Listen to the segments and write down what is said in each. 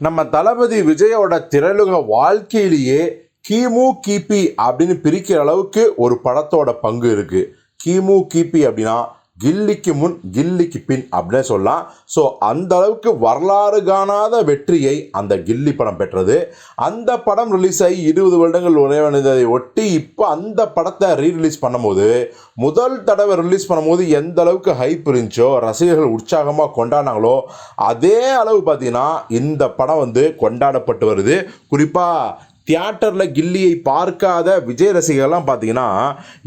நம்ம தளபதி விஜயோட திரளுக வாழ்க்கையிலேயே கிமு கிபி அப்படின்னு பிரிக்கிற அளவுக்கு ஒரு படத்தோட பங்கு இருக்குது கிமு கிபி அப்படின்னா கில்லிக்கு முன் கில்லிக்கு பின் அப்படின்னு சொல்லலாம். ஸோ அந்த அளவுக்கு வரலாறு காணாத வெற்றியை அந்த கில்லி படம் பெற்றது. அந்த படம் ரிலீஸ் ஆகி இருபது வருடங்கள் நிறைவடைந்ததை ஒட்டி இப்போ அந்த படத்தை ரீரிலீஸ் பண்ணும்போது முதல் தடவை ரிலீஸ் பண்ணும்போது எந்த அளவுக்கு ஹைப் இருந்துச்சோ ரசிகர்கள் உற்சாகமாக கொண்டாடினாங்களோ அதே அளவு பார்த்தீங்கன்னா இந்த படம் வந்து கொண்டாடப்பட்டு வருது. குறிப்பாக தியேட்டரில் கில்லியை பார்க்காத விஜய் ரசிகர்லாம் பார்த்தீங்கன்னா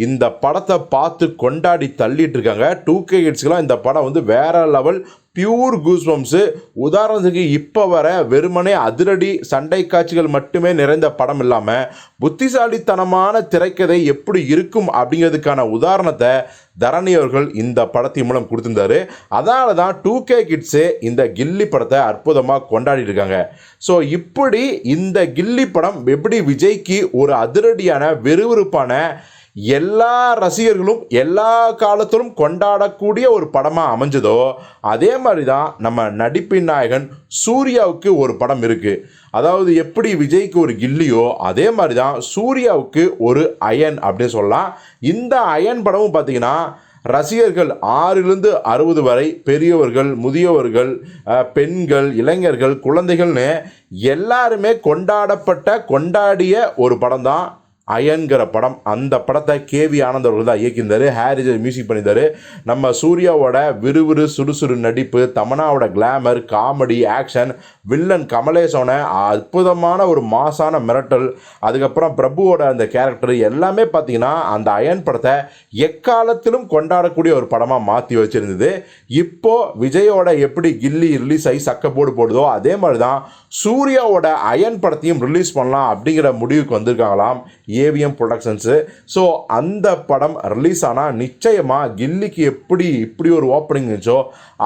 இந்த படத்தை பார்த்து கொண்டாடி தள்ளிட்டு இருக்காங்க. டூ கே கிட்ஸ்க்கெலாம் இந்த படம் வந்து வேற லெவல் பியூர் கூஸ்பம்ஸு. உதாரணத்துக்கு இப்போ வர வெறுமனே அதிரடி சண்டை காட்சிகள் மட்டுமே நிறைந்த படம் இல்லாமல் புத்திசாலித்தனமான திரைக்கதை எப்படி இருக்கும் அப்படிங்கிறதுக்கான உதாரணத்தை தரணி அவர்கள் இந்த படத்தின் மூலம் கொடுத்துருந்தாரு. அதனால தான் டூ கே கிட்ஸு இந்த கில்லி படத்தை அற்புதமாக கொண்டாடிருக்காங்க இருக்காங்க. ஸோ இப்படி இந்த கில்லி படம் எப்படி விஜய்க்கு ஒரு அதிரடியான விறுவிறுப்பான எல்லா ரசிகர்களும் எல்லா காலத்திலும் கொண்டாடக்கூடிய ஒரு படமாக அமைஞ்சதோ அதே மாதிரி தான் நம்ம நடிப்பின் நாயகன் சூர்யாவுக்கு ஒரு படம் இருக்குது அதாவது எப்படி விஜய்க்கு ஒரு கில்லியோ அதே மாதிரி தான் சூர்யாவுக்கு ஒரு அயன் அப்படின்னு சொல்லலாம். இந்த அயன் படமும் பார்த்தீங்கன்னா ரசிகர்கள் ஆறிலிருந்து அறுபது வரை பெரியவர்கள் முதியவர்கள் பெண்கள் இளைஞர்கள் குழந்தைகள்னு எல்லாருமே கொண்டாடப்பட்ட கொண்டாடிய ஒரு படம் தான் அயன்கிற படம் அந்த படத்தை கேவி ஆனந்த் அவர்கள் தான் இயக்கியிருந்தார். ஹாரிஜர் மியூசிக் பண்ணியிருந்தாரு. நம்ம சூர்யாவோட விறுவிறு சுறுசுறு நடிப்பு தமனாவோட கிளாமர் காமெடி ஆக்ஷன் வில்லன் கமலேசோன அற்புதமான ஒரு மாசான மிரட்டல் அதுக்கப்புறம் பிரபுவோட அந்த கேரக்டர் எல்லாமே பார்த்தீங்கன்னா அந்த அயன் படத்தை எக்காலத்திலும் கொண்டாடக்கூடிய ஒரு படமாக மாற்றி வச்சுருந்தது. இப்போது விஜயோட எப்படி கில்லி ரிலீஸ் ஆகி சக்க போடு போடுதோ அதே மாதிரி தான் சூர்யாவோட அயன் படத்தையும் ரிலீஸ் பண்ணலாம் அப்படிங்கிற முடிவுக்கு வந்திருக்காங்களாம். ஏவிஎம் ப்ரொடக்ஷன்ஸு ஸோ அந்த படம் ரிலீஸ் ஆனால் நிச்சயமாக கில்லிக்கு எப்படி இப்படி ஒரு ஓப்பனிங் இருந்துச்சோ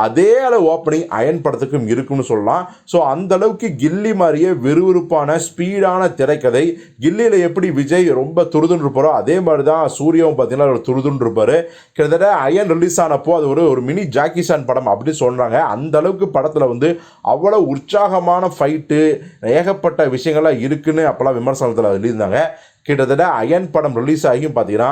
அதே அளவு ஓப்பனிங் அயன் படத்துக்கும் இருக்குன்னு சொல்லலாம். ஸோ அந்த அளவுக்கு கில்லி மாதிரியே விறுவிறுப்பான ஸ்பீடான திரைக்கதை கில்லியில் எப்படி விஜய் ரொம்ப துருதுன்னு இருப்பாரோ அதே மாதிரி தான் சூர்யாவும் பார்த்தீங்கன்னா ஒரு துருதுன்னு இருப்பார். கிட்டத்தட்ட அயன் ரிலீஸ் ஆனப்போ அது ஒரு ஒரு மினி ஜாக்கிசான் படம் அப்படின்னு சொல்கிறாங்க அந்த அளவுக்கு படத்தில் வந்து அவ்வளோ உற்சாகமான ஃபைட்டு ஏகப்பட்ட விஷயங்கள்லாம் இருக்குன்னு அப்போல்லாம் விமர்சனத்தில் எழுதியிருந்தாங்க. கிட்டத்தட்ட அயன் படம் ரிலீஸ் ஆகியும் பார்த்தீங்கன்னா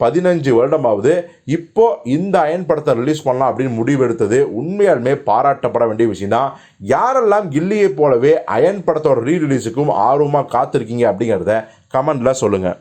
பதினஞ்சு வருடமாவது. இப்போ இந்த அயன் படத்தை ரிலீஸ் பண்ணலாம் அப்படின்னு முடிவெடுத்தது உண்மையாலுமே பாராட்டப்பட வேண்டிய விஷயம் தான் யாரெல்லாம் கில்லியை போலவே அயன் படத்தோட ரீ ரிலீஸுக்கும் ஆர்வமாக காத்திருக்கீங்க அப்படிங்கிறத கமெண்டில் சொல்லுங்கள்